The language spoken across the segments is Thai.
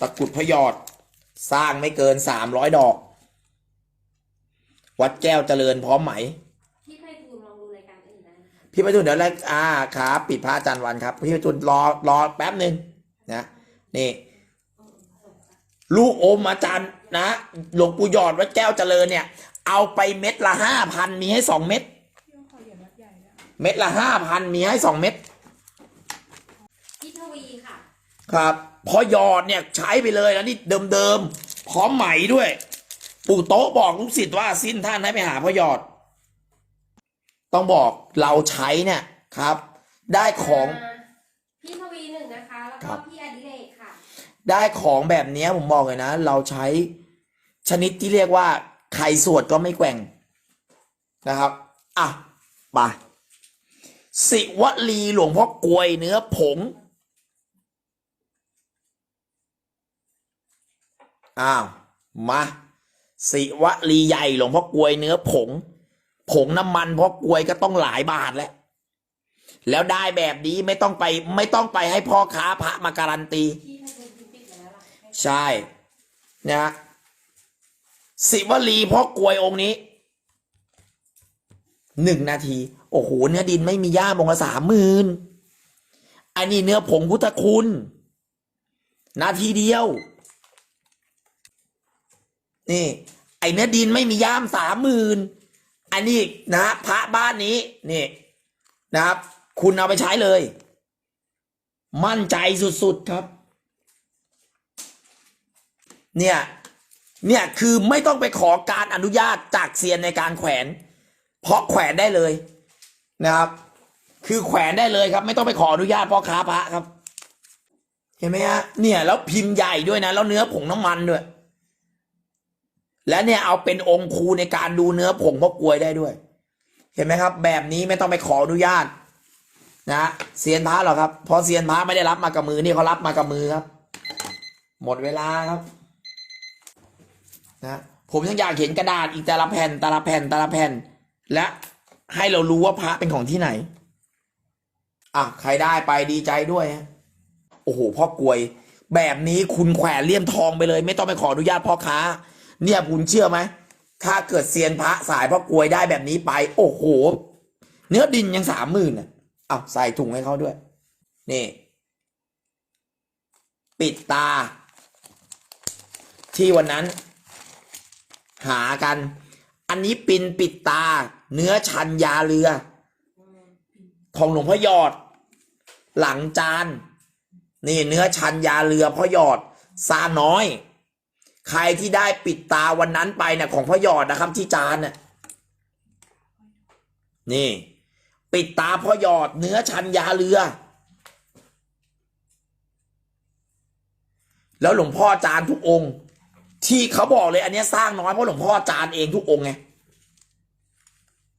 ตะกรุดพระยอด สร้างไม่เกินสามร้อยดอก วัดแก้วเจริญพร้อมไหม พี่ไพฑูรย์ลองดูรายการอื่นได้นะคะพี่ประจุนเดี๋ยวแรกอ่าครับปิดพระอาจารย์วันครับ พี่ประจุนรอรอแป๊บหนึ่งนะนี่ ลูกอมอาจารย์นะหลวงปู่หยอดวัดแก้วเจริญเนี่ย เอาไปเม็ดละห้าพันมีให้สองเม็ดเม็ดละห้าพันมีให้สองเม็ด พี่ทวีค่ะ ครับ พอหยอดเนี่ยใช้ไปเลยแล้วนี่เดิมๆพร้อมใหม่ด้วย ปู่โต๊ะบอกลูกศิษย์ว่าสิ้นท่านให้ไปหาพ่อหยอด ต้องบอกเราใช้เนี่ยครับ ได้ของาพี่ทวีหนึ่งนะคะแล้วครัก็บพี่อดิเรกค่ะ ได้ของแบบเนี้ยผมบอกเลยนะ เราใช้ชนิดที่เรียกว่าใครสวดก็ไม่แกว่งนะครับ อะไปสิวลีหลวงพ่อกลวยเนื้อผง อ้าวมาสิวลีใหญ่หลวงพ่อกลวยเนื้อผง ผงน้ำมันเพราะกลวยก็ต้องหลายบาทแล้วแล้วได้แบบนี้ไม่ต้องไปไม่ต้องไปให้พ่อค้าพระมาการันตี ใช่นะสิวลีพ่อกลวยองค์นี้หนึ่งนาที โอ้โห เนื้อดินไม่มีย่ามงละสามหมื่นอันนี้เนื้อผงพุทธคุณ นาทีเดียว นี่ ไอเนื้อดินไม่มีย่ามสามหมื่นอันนี้นะฮะพระบ้านนี้นี่นะครับ คุณเอาไปใช้เลย มั่นใจสุดๆครับ เนี่ยเนี่ยคือไม่ต้องไปขอการอนุญาตจากเซียนในการแขวน เพราะแขวนได้เลยนะครับ คือแขวนได้เลยครับ ไม่ต้องไปขออนุญาตพ่อค้าพระครับ เห็นไหมฮะเนี่ยแล้วพิมพ์ใหญ่ด้วยนะ แล้วเนื้อผงน้ำมันด้วย และเนี่ยเอาเป็นองค์ครูในการดูเนื้อผงพ่อกลวยได้ด้วย เห็นไหมครับ แบบนี้ไม่ต้องไปขออนุญาตนะเซียนพระหรอครับเพราะเซียนพระไม่ได้รับมากับมือนี่เขารับมากับมือครับ หมดเวลาครับนะผมยังอยากเห็นกระดาษอีกแต่ละแผ่นแต่ละแผ่นแต่ละแผ่น และให้เรารู้ว่าพระเป็นของที่ไหนอะใครได้ไปดีใจด้วย โอ้โหพ่อกลวย แบบนี้คุณแขวนเลี่ยมทองไปเลย ไม่ต้องไปขออนุญาตพ่อค้า เนี่ยคุณเชื่อไหมถ้าเกิดเซียนพระสายพ่อกลวยได้แบบนี้ไป โอ้โห เนื้อดินยังสามหมื่นอะอ้าใส่ถุงให้เขาด้วย นี่ ปิดตา ที่วันนั้น หากัน อันนี้ปินปิดตา เนื้อชันยาเรือ ของหลวงพ่อยอด หลังจาน นี่เนื้อชันยาเรือพ่อยอดซาน้อย ใครที่ได้ปิดตาวันนั้นไปเนี่ยของพ่อหยอดนะครับ ที่จานน่ะนี่ ปิดตาพ่อหยอดเนื้อชันยาเรือ แล้วหลวงพ่อจานทุกองค์ ที่เขาบอกเลยอันนี้สร้างน้อยเพราะหลวงพ่อจานเองทุกองค์ไง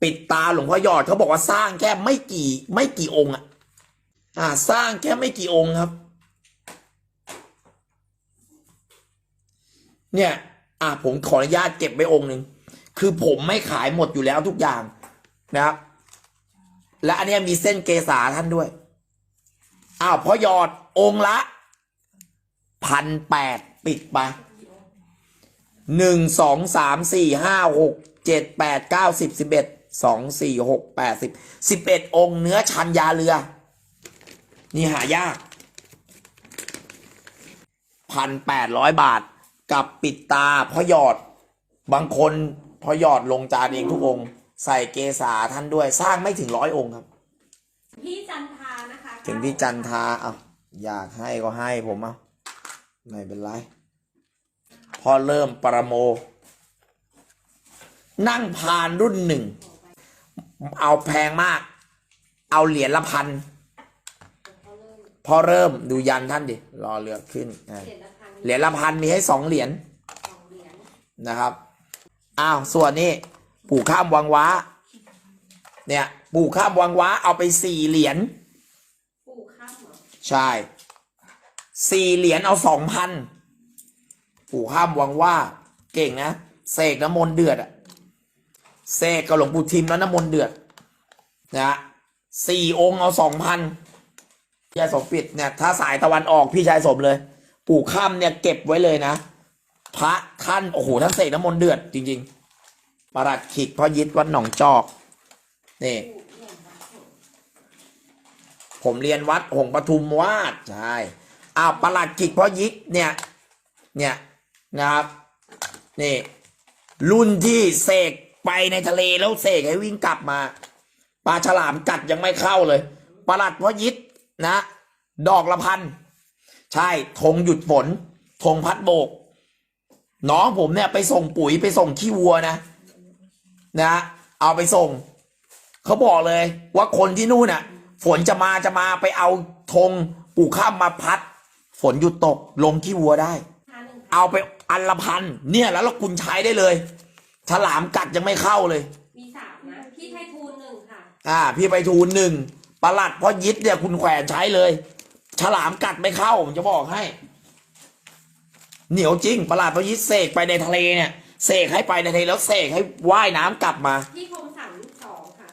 ปิดตาหลวงพ่อหยอดเขาบอกว่าสร้างแค่ไม่กี่ ไม่กี่องค์อะอ่า สร้างแค่ไม่กี่องค์ครับ เนี่ย อ่าผมขออนุญาตเก็บไว้องค์หนึ่งคือผมไม่ขายหมดอยู่แล้วทุกอย่างนะครับ และอันเนี้ยมีเส้นเกษาท่านด้วยอ้าวพอหยอดองค์ละพันแปดปิดไปหนึ่งสองสามสี่ห้าหกเจ็ดแปดเก้าสิบสิบเอ็ดสองสี่หกแปดสิบสิบเอ็ดองค์เนื้อชันยาเรือ นี่หายากพันแปดร้อยบาท กับปิดตาพอหยอด บางคนพอหยอดลงจานเองทุกองค์ ใส่เกษาท่านด้วยสร้างไม่ถึงร้อยองค์ครับ พี่จันทานะคะถึงพี่จันทาเอาอยากให้ก็ให้ผมเอาไม่เป็นไร พอเริ่มปรโม นั่งพานรุ่นหนึ่ง เอาแพงมาก เอาเหรียญละพันเขาเริ่มพอเริ่มดูยันท่านดิ รอเลือกขึ้นอะ เหรียญละพันเหรียญละพันมีให้สองเหรียญสองเหรียญนะครับ อ้าว ส่วนนี้ปู่ข้ามวังว้า เนี่ย ปู่ข้ามวังว้าเอาไปสี่เหรียญปลูกข้ามเหรอใช่สี่เหรียญเอาสองพันปู่ห้ามหวังว่า เก่งนะเสกน้ำมนต์เดือดอะเสกกับหลวงปู่ทิมแล้วน้ำมนต์เดือดนะสี่องค์เอาสองพันพี่ชายสมปิดเนี่ย ถ้าสายตะวันออกพี่ชายสมเลย ปู่ค่ำเนี่ยเก็บไว้เลยนะ พระท่าน โอ้โหท่านเสกน้ำมนต์เดือดจริง ๆ ประหลัดขิกพ่อยิดวัดหนองจอกนี่ผมเรียนวัดหงปทุมวาดใช่อ้าวประหลัดขิกพ่อยิกเนี่ย เนี่ยนะครับ นี่ รุ่นที่เสกไปในทะเลแล้วเสกให้วิ่งกลับมาปลาฉลามกัดยังไม่เข้าเลยประหลัดพ่อยิดนะ ดอกละพัน ใช่ธงหยุดฝนธงพัดโบก น้องผมเนี่ยไปส่งปุ๋ยไปส่งขี้วัวนะ นะเอาไปส่ง เขาบอกเลยว่าคนที่นู่นน่ะ ฝนจะมาจะมาไปเอาธงปู่ข้ามมาพัด ฝนหยุดตกลงขี้วัวได้ห้าหนึ่งเอาไปอันละพันเนี่ยแล้วเราคุณใช้ได้เลย ฉลามกัดยังไม่เข้าเลย มีสามนะ พี่ไททูลหนึ่งค่ะ อ่า พี่ไปทูลหนึ่งประหลัดพ่อยิดเนี่ยคุณแขวนใช้เลย ฉลามกัดไม่เข้าผมจะบอกให้ เหนียวจริงประหลัดพ่อยิดเสกไปในทะเลเนี่ยเสกให้ไปในทะเลแล้วเสกให้ว่ายน้ำกลับมา พี่คมสันสองค่ะ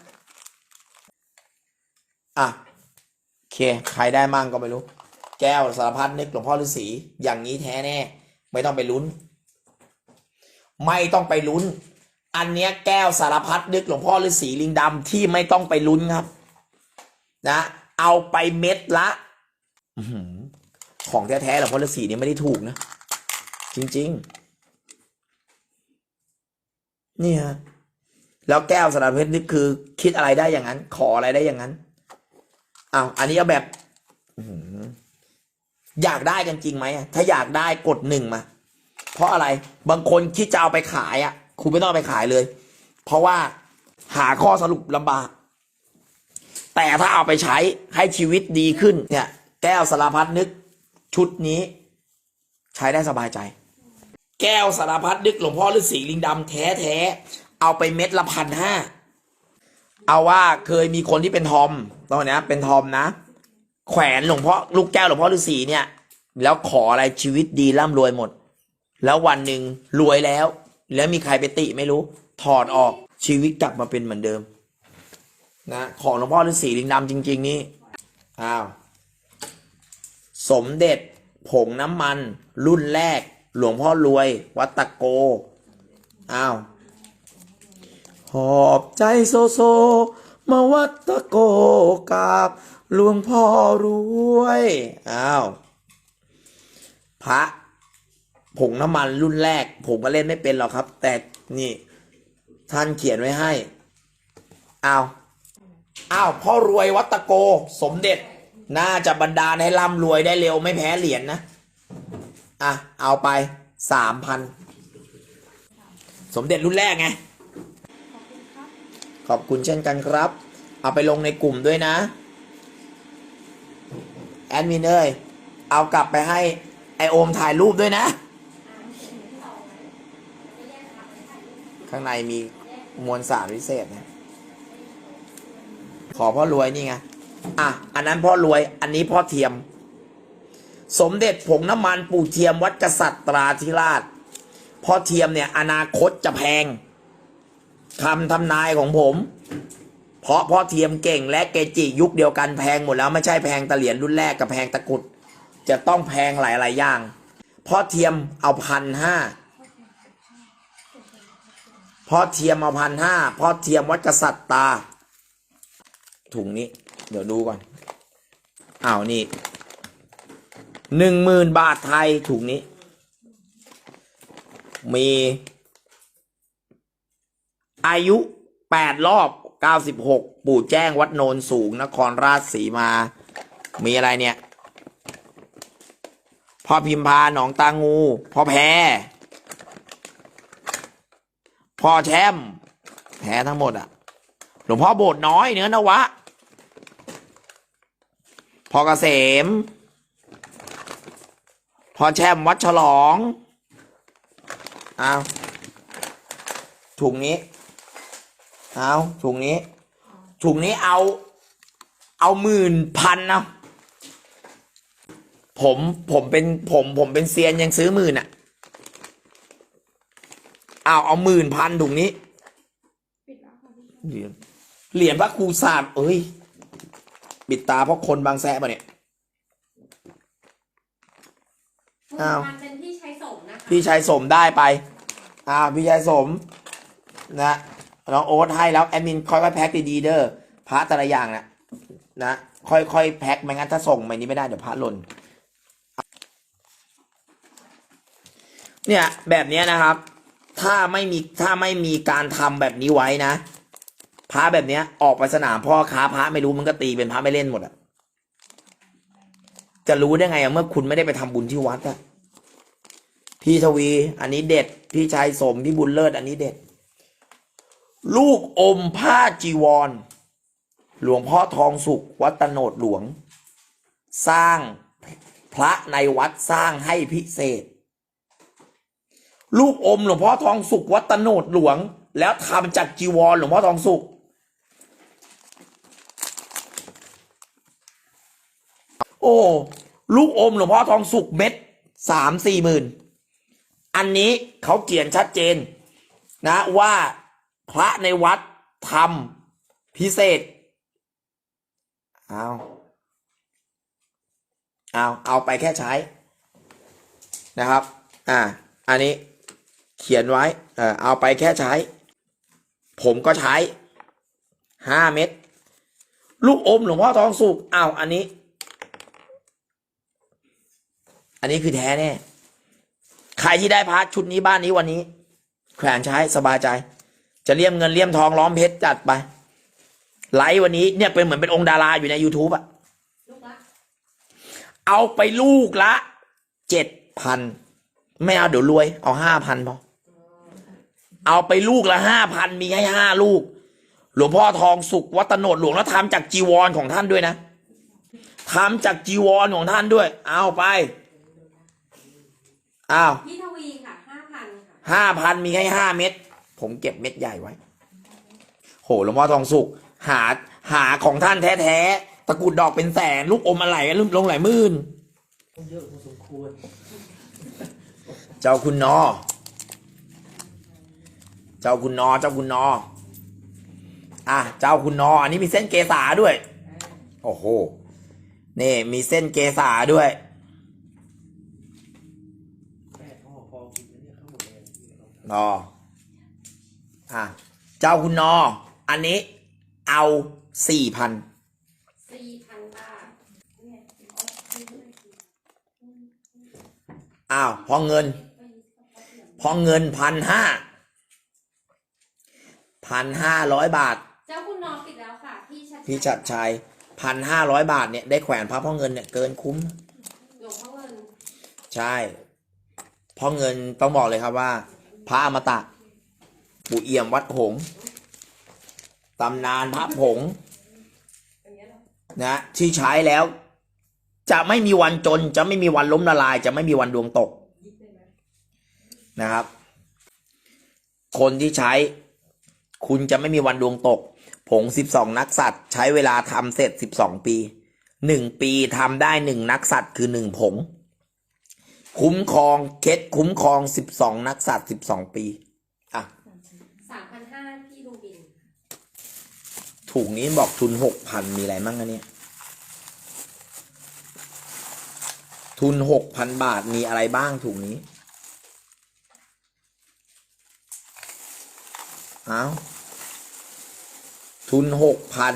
อะโอเค ใครได้มั่งก็ไม่รู้ แก้วสารพัดนึกหลวงพ่อฤาษีอย่างนี้แท้แน่ ไม่ต้องไปลุ้น ไม่ต้องไปลุ้น อันเนี้ยแก้วสารพัดนึกหลวงพ่อฤาษีลิงดำที่ไม่ต้องไปลุ้นครับ นะ เอาไปเม็ดละอื้อหือ ของแท้ๆหลวงพ่อฤาษีเนี่ยไม่ได้ถูกนะ จริง ๆ นี่ฮะแล้วแก้วสารเพัดนึกคือ คิดอะไรได้อย่างนั้น ขออะไรได้อย่างนั้นอ้าวอันนี้เอาแบบอยากได้กันจริงไหมถ้าอยากได้กดหนึ่งมา เพราะอะไรบางคนคิดจะเอาไปขายอะคุณไม่ต้องเอาไปขายเลย เพราะว่าหาข้อสรุปลำบาก แต่ถ้าเอาไปใช้ให้ชีวิตดีขึ้นเนี่ย แก้วสารพัดนึกชุดนี้ ใช้ได้สบายใจ แก้วสารพัดนึกหลวงพ่อฤาษีลิงดำแท้แท้ๆเอาไปเม็ดละพันห้าเอาว่าเคยมีคนที่เป็นทอมตอนนี้เป็นทอมนะ แขวนหลวงพ่อลูกแก้วหลวงพ่อฤาษีเนี่ย แล้วขออะไรชีวิตดีร่ำรวยหมด แล้ววันหนึ่งรวยแล้ว แล้วมีใครไปติไม่รู้ ถอดออกชีวิตกลับมาเป็นเหมือนเดิม นะ ของหลวงพ่อฤาษีลิงดำจริง ๆ นี่อ้าว สมเด็จผงน้ำมัน รุ่นแรก หลวงพ่อรวย วัดตะโก อ้าว หอบใจโซโซ มาวัดตะโกกราบหลวงพ่อรวย อ้าว พระผงน้ำมันรุ่นแรก ผมก็เล่นไม่เป็นหรอกครับ แต่นี่ ท่านเขียนไว้ให้ อ้าว อ้าว พ่อรวยวัดตะโก สมเด็จ น่าจะบรรดาให้ร่ำรวยได้เร็วไม่แพ้เหรียญนะ อะ เอาไปสามพัน สมเด็จรุ่นแรกไง ขอบคุณเช่นกันครับ เอาไปลงในกลุ่มด้วยนะ แอดมินเอ้ยเอากลับไปให้ไอโอมถ่ายรูปด้วยนะ ข้างในมีมวลสารพิเศษนะขอพ่อรวยนี่ไง อะ อันนั้นพ่อรวย อันนี้พ่อเทียม สมเด็จผงน้ำมันปู่เทียมวัดกษัตริย์ตราธิราช พ่อเทียมเนี่ย อนาคตจะแพงคำทำนายของผม เพราะพ่อเทียมเก่งและเกจิยุคเดียวกันแพงหมดแล้วไม่ใช่แพงตะเหรียญรุ่นแรกกับแพงตะกุด จะต้องแพงหลายๆอย่าง พ่อเทียมเอาพันห้าพ่อเทียมเอาพันห้าพ่อเทียมวัดกษัตริย์ตาถุงนี้ เดี๋ยวดูก่อนอ้าวนี่หนึ่งหมื่นบาทไทยถุงนี้ มี อายุแปดรอบเก้าสิบหกปู่แจ้งวัดโนนสูง นครราชสีมา มีอะไรเนี่ยพ่อพิมพาหนองตางูพ่อแพรพ่อแชมแพ้ทั้งหมดอะ หลวงพ่อโบสถ์น้อยเนื้อนวะ พ่อเกษมพ่อแชมวัดฉลองอ้าวถุงนี้เอาถุงนี้ถุงนี้เอา เอาหมื่นพันนะผมผมเป็นผมผมเป็นเซียนยังซื้อหมื่นอะเอาเอาหมื่นพันถุงนี้เหรียญเหรียญพระครูศาสตร์เอ้ย ปิดตาเพราะคนบางแสะปะเนี่ยทุนอ้าวพันเป็นพี่ชัยสมนะคะพี่ชายสมได้ไป อ่า พี่ชายสม นะ น้องโอ๊ตให้แล้วแอดมินค่อยๆแพ็คดีๆเด้อ พระแต่ละอย่างนะนะ ค่อยๆแพ็คไม่งั้นถ้าส่งไปนี้ไม่ได้เดี๋ยวพระหล่น เนี่ยแบบเนี้ยนะครับ ถ้าไม่มีถ้าไม่มีการทำแบบนี้ไว้นะ พระแบบเนี้ย ออกไปสนามพ่อค้าพระไม่รู้มันก็ตีเป็นพระไม่เล่นหมดอะจะรู้ได้ไงอะเมื่อคุณไม่ได้ไปทำบุญที่วัดอะพี่ทวี อันนี้เด็ด พี่ชายสมพี่บุญเลิศอันนี้เด็ด ลูกอมผ้าจีวร หลวงพ่อทองสุข วัดตโนดหลวง สร้างพระในวัดสร้างให้พิเศษ ลูกอมหลวงพ่อทองสุข วัดตโนดหลวง แล้วทำจากจีวร หลวงพ่อทองสุข โอ้ ลูกอมหลวงพ่อทองสุกเม็ดสามสี่หมื่นอันนี้เขาเขียนชัดเจนนะว่าพระในวัดทำพิเศษ เอาเอาเอาไปแค่ใช้นะครับ อ่า อันนี้เขียนไว้เออเอาไปแค่ใช้ ผมก็ใช้ห้าเม็ดลูกอมหลวงพ่อทองสุกเอาอันนี้ อันนี้คือแท้แน่ใครที่ได้พาร์ทชุดนี้บ้านนี้วันนี้ แขวนใช้สบายใจ จะเลี่ยมเงินเลี่ยมทองล้อมเพชรจัดไป ไลฟ์วันนี้เนี่ยเป็นเหมือนเป็นองค์ดาราอยู่ใน YouTube อะเอาไปลูกละเจ็ดพันไม่เอาเดี๋ยวรวย เอาห้าพันพอเอาไปลูกละห้าพันมีให้ห้าลูก หลวงพ่อทองสุขวัตโนดหลวงแล้วทำจากจีวรของท่านด้วยนะทำจากจีวรของท่านด้วย เอาไป อ้าวพี่ทวีค่ะห้าพันค่ะห้าพันมีให้ห้าเม็ดผมเก็บเม็ดใหญ่ไว้ โหหลวงพ่อทองสุกหาหาของท่านแท้ๆตะกรุดดอกเป็นแสนลูกอมอะไรกันลงหลายหมื่นเยอะพอสมควร เจ้าคุณนอ เจ้าคุณนอ เจ้าคุณนอ อะ เจ้าคุณนอ อันนี้มีเส้นเกษาด้วย โอ้โห นี่มีเส้นเกษาด้วย แปดห่อพอกินแล้วเนี่ยข้าวหมดแดง นี่เราทนออะเจ้าคุณนอ อันนี้เอาสี่พันสี่พันบาทอ้าวพอเงิน พอเงินพันห้าพันห้าร้อยบาท เจ้าคุณนอนปิดแล้วค่ะ พี่ชัดพี่ชัดชัยพันห้าร้อยบาทเนี่ยได้แขวนพระพ่อเงินเนี่ยเกินคุ้มหลวงพ่อเงิน ใช่พ่อเงินต้องบอกเลยครับว่า พระอมตะ ปู่เอี่ยมวัดหงตำนานพระผงนะที่ใช้แล้ว จะไม่มีวันจน จะไม่มีวันล้มละลาย จะไม่มีวันดวงตกนะครับ คนที่ใช้ คุณจะไม่มีวันดวงตก ผงสิบสองนักสัตว์ ใช้เวลาทำเสร็จสิบสองปีหนึ่งปีทำได้หนึ่งนักสัตว์คือหนึ่งผง คุ้มครองเคสคุ้มครองสิบสองนักสัตว์สิบสองปี อะสามพันห้าพี่ลุงบิน ถูกนี้บอกทุนหกพันมีอะไรมั่งอะเนี่ยทุนหกพันบาทมีอะไรบ้างถูกนี้ เอาทุนหกพัน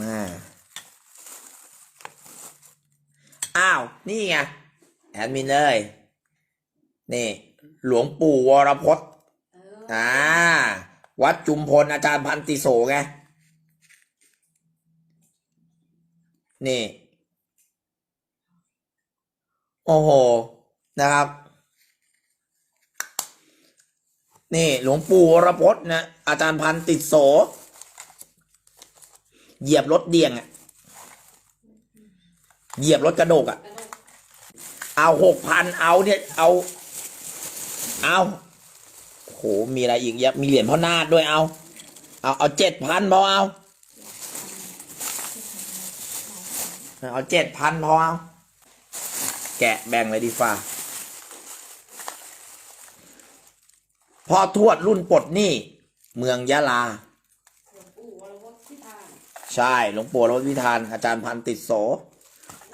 มา อ้าว นี่ไง แอดมินเลย นี่ หลวงปู่วรพจน์เอออ่า วัดจุมพลอาจารย์พันติโสไง นี่ โอ้โห นะครับ นี่ หลวงปู่วรพจน์นะ อาจารย์พันติโส เหยียบรถเดียงอะ เหยียบรถกระโดกอะกระโดดเอาหกพันเอาเนี่ย เอา เอาโหมีอะไรอีกเยอะมีเหรียญพ่อนาดด้วยเอา เอาเอาเจ็ดพันพอเอาเอาเจ็ดพันพอเอาแกะแบ่งเลยดีฟ้าพ่อทวดรุ่นปลดหนี้เมืองยะลาหลวงปู่วรวุฒิที่บ้านใช่หลวงปู่รถวิธาน อาจารย์พันติดโส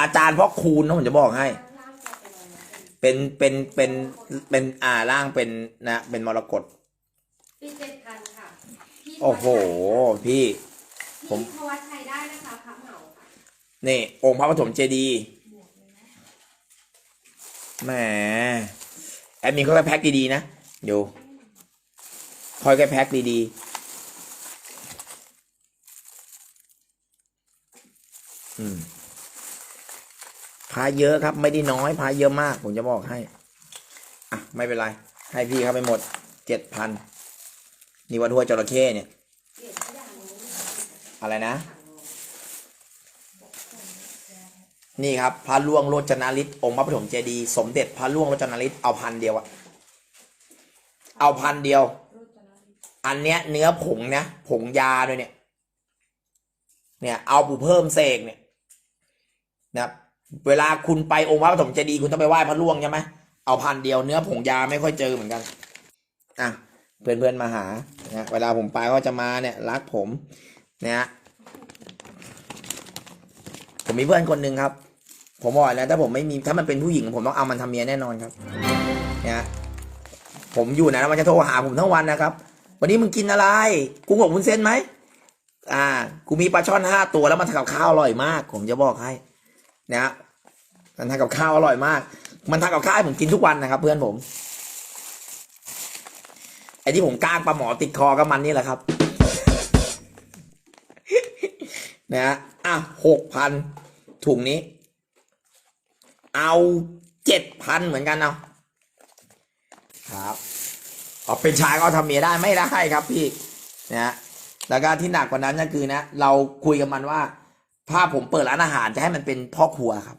อาจารย์พ่อคูณนะผมจะบอกให้ล่างจะเป็นอะไรนะเป็นเป็นเป็นเป็นอ่าร่างเป็นนะเป็นมรกตปีเจ็ดพันค่ะพี่โอ้โห พี่ ผมพี่ธวัชชัยได้นะคะพระเหมาค่ะนี่ องค์พระปฐมเจดีย์แหมแอดมินค่อยๆแพ็คดีๆนะเดี๋ยวค่อยๆแพ็คดีๆอืม พาเยอะครับ ไม่ได้น้อยพาเยอะมาก ผมจะบอกให้ อะ ไม่เป็นไร ให้พี่เขาไปหมดเจ็ดพันนี่วัดหัวจระเข้เนี่ยเนี่ยอย่างเลยอะไรนะ นี่ครับ พระล่วงโรจนาฤทธิ์องค์พระปฐมเจดีย์สมเด็จพระล่วงโรจนาฤทธิ์เอาพันเดียวอะเอาพันเดียว อันเนี้ย เนื้อผงนะผงยาด้วยเนี่ย เนี่ย เอาปูเพิ่มเสกเนี่ยนะครับ เวลาคุณไปองค์พระปฐมเจดีย์คุณต้องไปไหว้พระล่วงใช่ไหมเอาพันเดียวเนื้อผงยาไม่ค่อยเจอเหมือนกัน อะเพื่อนเพื่อนๆมาหานะเวลาผมไปก็จะมาเนี่ยรักผมเนี่ยผมมีเพื่อนคนหนึ่งครับ ผมบอกแล้วถ้าผมไม่มีถ้ามันเป็นผู้หญิง ผมต้องเอามันทำเมียแน่นอนครับ เนี่ยผมอยู่นะมันจะโทรหาผมทั้งวันนะครับ วันนี้มึงกินอะไรกุ้งอบวุ้นเส้นไหมอ่า กูมีปลาช่อนห้าตัวแล้วมันทำกับข้าวอร่อยมาก ผมจะบอกให้ นะมันทำกับข้าวอร่อยมาก มันทำกับข้าวให้ผมกินทุกวันนะครับ เพื่อนผม ไอ้ที่ผมก้างปลาหมอติดคอก็มันนี่แหละครับ นะฮะอะหกพันถุงนี้ เอาเจ็ดพันเหมือนกันเอาครับเอาเป็นชายก็เอาทำเมียได้ไม่ได้ครับพี่นะแล้วก็ที่หนักกว่านั้นก็คือนะ เราคุยกับมันว่า ถ้าผมเปิดร้านอาหารจะให้มันเป็นพ่อครัวครับ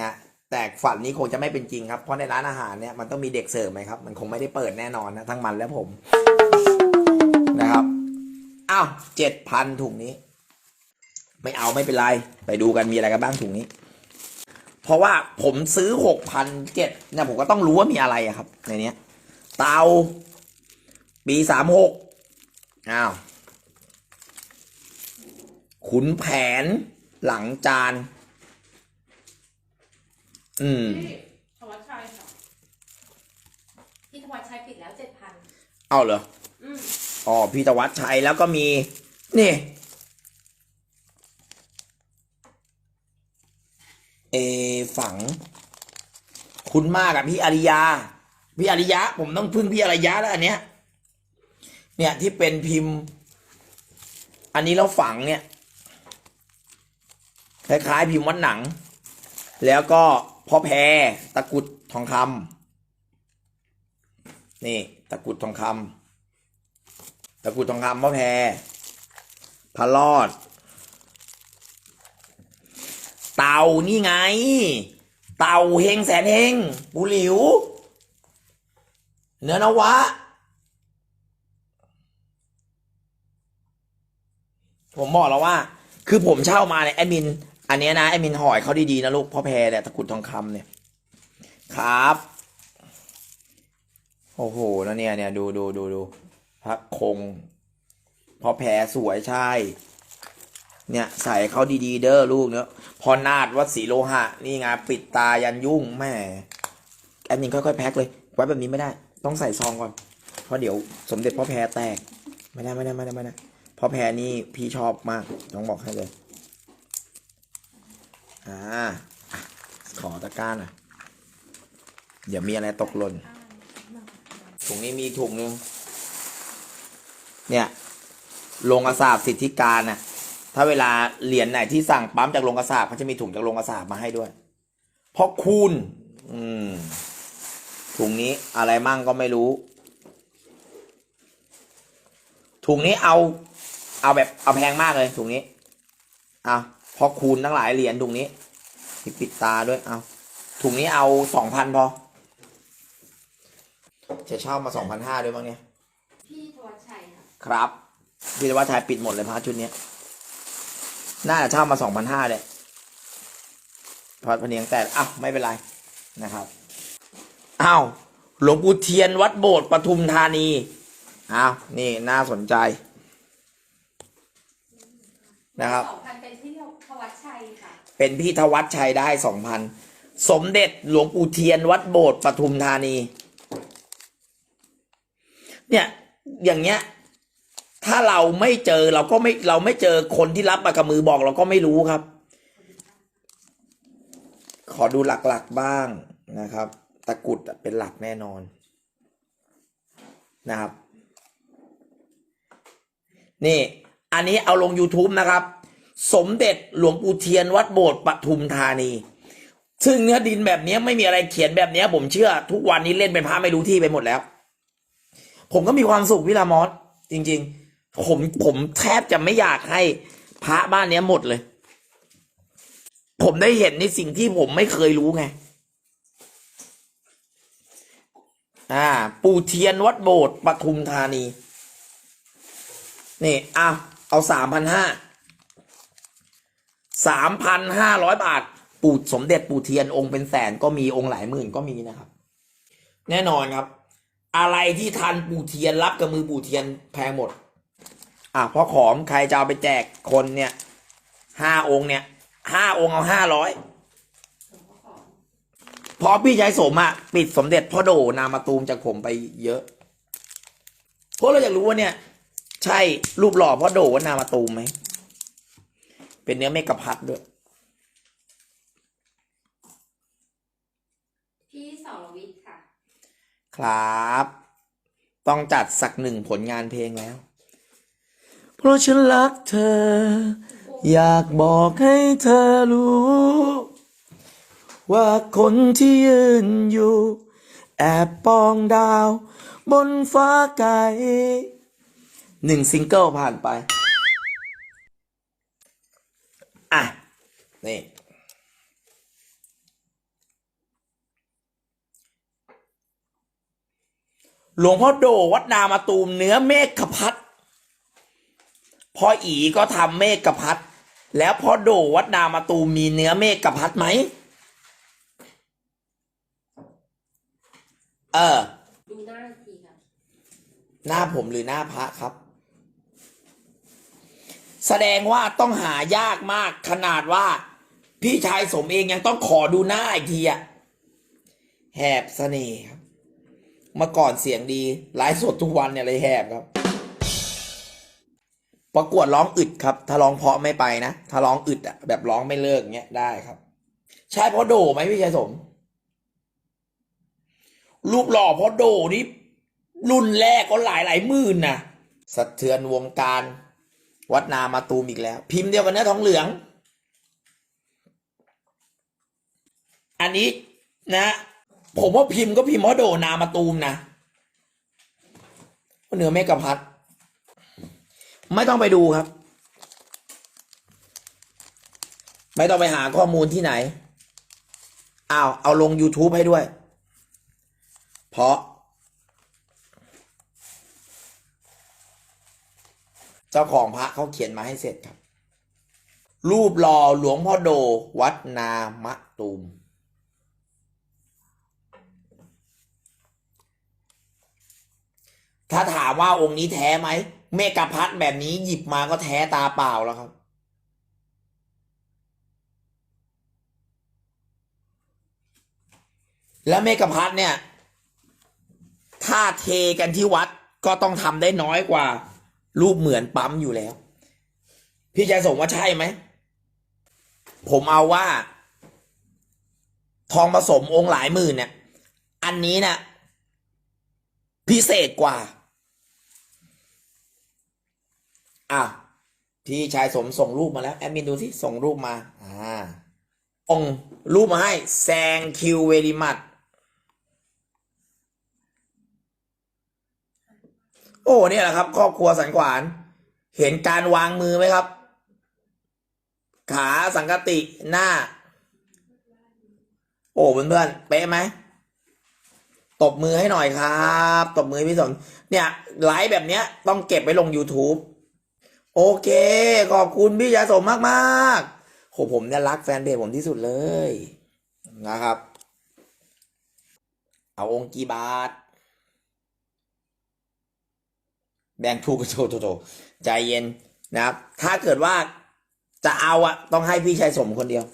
นะแต่ฝันนี้คงจะไม่เป็นจริงครับ เพราะในร้านอาหารเนี่ยมันต้องมีเด็กเสิร์ฟไหมครับ มันคงไม่ได้เปิดแน่นอนนะทั้งมันและผมนะครับอ้าวเจ็ดพันถุงนี้ ไม่เอาไม่เป็นไร ไปดูกันมีอะไรกันบ้างถุงนี้ เพราะว่าผมซื้อหกพันเจ็ดเนี่ยผมก็ต้องรู้ว่ามีอะไรครับ ในนี้เตาปีสามหกอ้าว ขุนแผนหลังจาน อืม พี่ธวัชชัยค่ะพี่ธวัชชัยปิดแล้วเจ็ดพันเอาเหรอ อืมอ๋อ พี่ตวัดชัยแล้วก็มี นี่ เอฝัง คุณมากอะพี่อาริยา พี่อาริยะ ผมต้องพึ่งพี่อาริยะแล้วอันเนี้ย เนี่ยที่เป็นพิมพ์ อันนี้เราฝังเนี่ย คล้ายๆพิมพ์วัดหนัง แล้วก็พ่อแพรตะกุดทองคำนี่ตะกุดทองคำตะกุดทองคำพ่อแพรพระรอด เต่านี่ไง เต่าเฮงแสนเฮงบุหลิว เนื้อนวะ ผมบอกแล้วว่า คือผมเช่ามาเนี่ยแอดมิน อันนี้นะแอดมินหอยเขาดีๆนะลูกพ่อแพรเนี่ยตะกรุดทองคำเนี่ย ครับ โอ้โหแล้วเนี่ยเนี่ยดูดูดูดูพระคงพ่อแผลสวยใช่ เนี่ยใส่เขาดีๆเด้อลูกเนาะพอนาดวัดศรีโลหะ นี่ไงปิดตายันยุ่งแม่แอดมินค่อยๆแพ็คเลยไว้แบบนี้ไม่ได้ ต้องใส่ซองก่อน เพราะเดี๋ยวสมเด็จพ่อแพรแตก ไม่ได้ไม่ได้ไม่ได้ไม่ได้พ่อแพรนี่พี่ชอบมากต้องบอกให้เลย อ่า ขอตะกร้าหน่อยเดี๋ยวมีอะไรตกหล่นถุงนี้มีถุงหนึ่งเนี่ยโรงกระสาบสิทธิการน่ะ ถ้าเวลาเหรียญไหนที่สั่งปั๊มจากโรงกระสาบเขาจะมีถุงจากโรงกระสาบมาให้ด้วยเพราะคูณ อืม ถุงนี้อะไรมั่งก็ไม่รู้ ถุงนี้เอา เอาแบบเอาแพงมากเลยถุงนี้ เอา พอคูณทั้งหลายเหรียญถุงนี้มีปิดตาด้วยเอาถุงนี้เอาสองพันพอ จะเช่ามาสองพันห้าด้วยมั้งเนี่ย พี่ธวัชชัยค่ะครับ พี่ว่าชายปิดหมดเลยพระชุดเนี้ยน่าจะเช่ามาสองพันห้าเลยพอดพะเนียงแต่อ้าวไม่เป็นไรนะครับอ้าวหลวงปู่เทียนวัดโบสถ์ปทุมธานีอ้าวนี่น่าสนใจ นะครับสองพันเป็นที่ทวัชชัยค่ะเป็นพี่ธวัชชัยได้สองพันสมเด็จหลวงปู่เทียนวัดโบสถ์ปทุมธานี เนี่ยอย่างเงี้ย ถ้าเราไม่เจอเราก็ไม่เราไม่เจอคนที่รับมากับมือบอกเราก็ไม่รู้ครับ ขอดูหลักๆบ้างนะครับ ตะกรุดอะเป็นหลักแน่นอนนะครับ นี่ อันนี้เอาลง YouTube นะครับ สมเด็จหลวงปู่เทียนวัดโบสถ์ปทุมธานี ซึ่งเนื้อดินแบบนี้ไม่มีอะไรเขียนแบบนี้ผมเชื่อ ทุกวันนี้เล่นเป็นพระไม่รู้ที่ไปหมดแล้ว ผมก็มีความสุขพี่ลามอสจริง ๆ ผมผมแทบจะไม่อยากให้พระบ้านนี้หมดเลย ผมได้เห็นในสิ่งที่ผมไม่เคยรู้ไงอ่า ปู่เทียนวัดโบสถ์ปทุมธานี นี่ อะ เอาสามพันห้าสามพันห้าร้อยบาท ปู่สมเด็จปู่เทียนองค์เป็นแสนก็มีองค์หลายหมื่นก็มีนะครับ แน่นอนครับ อะไรที่ทันปู่เทียนรับกับมือปู่เทียนแพงหมด อะเพราะของใครจะเอาไปแจกคนเนี่ยห้าองค์เนี่ยห้าองค์เอาห้าร้อยพอพราะพี่ชายสมอะปิดสมเด็จพ่อโดนามาตูมจากผมไปเยอะเพราะเราอยากรู้ว่าเนี่ย ใช่รูปหล่อพ่อโดว่านามาตูมไหม เป็นเนื้อเมกะพัดด้วย พี่สรวิทย์ค่ะ ครับ ต้องจัดสักหนึ่งผลงานเพลงแล้ว เพราะฉันรักเธอ อยากบอกให้เธอรู้ ว่าคนที่ยืนอยู่ แอบปองดาว บนฟ้าไกล หนึ่งซิงเกิลผ่านไป อะ นี่ หลวงพ่อโดวัดนามาตูมเนื้อเมฆขพัดพ่ออีก็ทำเมฆกะพัดแล้วพ่อโดวัดนามาตูมมีเนื้อเมฆกะพัดไหม เออ ดูหน้าอีกทีค่ะหน้าผมหรือหน้าพระครับ แสดงว่าต้องหายากมากขนาดว่า พี่ชายสมเองยังต้องขอดูหน้าอีกทีอะแหบเสน่ห์ครับเมื่อก่อนเสียงดีไลฟ์สดทุกวันเนี่ยเลยแหบครับ ประกวดร้องอึดครับ ถ้าร้องเพราะไม่ไปนะ ถ้าร้องอึดอะแบบร้องไม่เลิกเงี้ยได้ครับ ใช่เพราะโดไหมพี่ชายสม รูปหล่อเพราะโดนี่รุ่นแรกก็หลายหลายหมื่นนะสะเทือนวงการ วัดนามาตูมอีกแล้ว พิมพ์เดียวกันเนื้อทองเหลือง อันนี้นะ ผมว่าพิมพ์ก็พิมพ์ว่าโดนามาตูมนะเหนือเมกะพัดไม่ต้องไปดูครับ ไม่ต้องไปหาข้อมูลที่ไหนอ้าวเอาลง YouTube ให้ด้วย เพราะ เจ้าของพระเขาเขียนมาให้เสร็จครับ รูปหล่อหลวงพ่อโดวัดนามะตูม ถ้าถามว่าองค์นี้แท้ไหม เมกะพัดแบบนี้หยิบมาก็แท้ตาเปล่าแล้วครับแล้วเมกะพัดเนี่ย ถ้าเทกันที่วัดก็ต้องทำได้น้อยกว่า รูปเหมือนปั๊มอยู่แล้ว พี่ชายส่งว่าใช่ไหม ผมเอาว่า ทองผสมองค์หลายหมื่นเนี่ย อันนี้นะพิเศษกว่า อะ พี่ชายสมส่งรูปมาแล้ว แอดมินดูสิส่งรูปมา อ่าส่งรูปมาให้แซงคิวเวริมัด โอ้เนี่ยแหละครับ ครอบครัวสันขวาน เห็นการวางมือไหมครับ ขาสังกติหน้า โอ้เพื่อนๆเป๊ะไหมตบมือให้หน่อยครับ ตบมือพี่สนเนี่ยไลฟ์แบบเนี้ย ต้องเก็บไว้ลง YouTube โอเค ขอบคุณพี่ยาสมมากๆโหผมเนี่ยรักแฟนเพจผมที่สุดเลยนะครับ เอาองค์กี่บาท แบงถูกโถโถโถใจเย็นนะครับ ถ้าเกิดว่าจะเอาอะต้องให้พี่ชายสมคนเดียว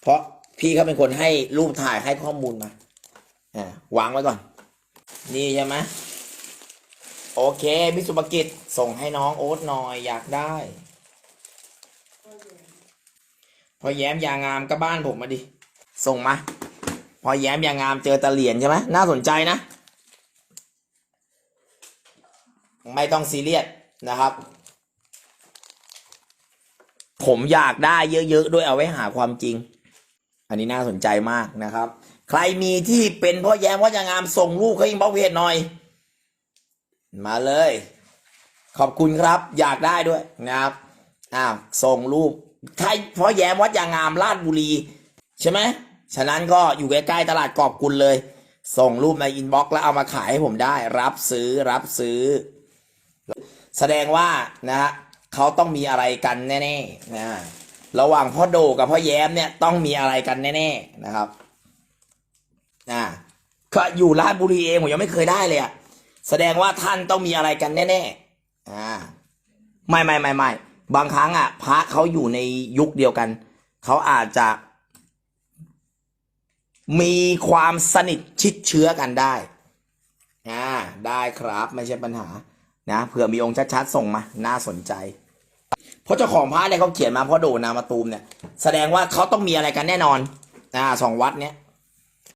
เพราะพี่เขาเป็นคนให้รูปถ่ายให้ข้อมูลมาอ่าวางไว้ก่อน นี่ใช่ไหมโอเคมิสุภกิจส่งให้น้องโอ๊ตหน่อยอยากได้ พอแย้มยางงามก็บ้านผมมาดิ ส่งมา พอแย้มยางงามเจอตะเหรียญใช่ไหมน่าสนใจนะ ไม่ต้องซีเรียสนะครับ ผมอยากได้เยอะๆด้วยเอาไว้หาความจริง อันนี้น่าสนใจมากนะครับ ใครมีที่เป็นพ่อแย้มพ่อยางามส่งรูปเขาอินบ็อกเพจหน่อย มาเลย ขอบคุณครับ อยากได้ด้วยนะครับอ้าวส่งรูปใครพ่อแย้มวัดยางงามลาดบุรี ใช่ไหมฉะนั้นก็อยู่ใกล้ๆตลาดกอบกุลเลย ส่งรูปในอินบ็อกซ์แล้วเอามาขายให้ผมได้ รับซื้อรับซื้อ แสดงว่านะฮะเขาต้องมีอะไรกันแน่ๆนะระหว่างพ่อโดกับพ่อแย้มเนี่ยต้องมีอะไรกันแน่ๆนะครับอ่าก็อยู่ราชบุรีเองผมยังไม่เคยได้เลยอะแสดงว่าท่านต้องมีอะไรกันแน่ๆอ่าไม่ไม่ไม่ไม่บางครั้งอะ พระเขาอยู่ในยุคเดียวกัน เขาอาจจะ มีความสนิทชิดเชื้อกันได้อ่าได้ครับไม่ใช่ปัญหา นะเผื่อมีองค์ชัดๆส่งมา น่าสนใจ เพราะเจ้าของพระเนี่ยเขาเขียนมาเพราะโดนามาตูมเนี่ย แสดงว่าเขาต้องมีอะไรกันแน่นอนอ่าสองวัดเนี้ย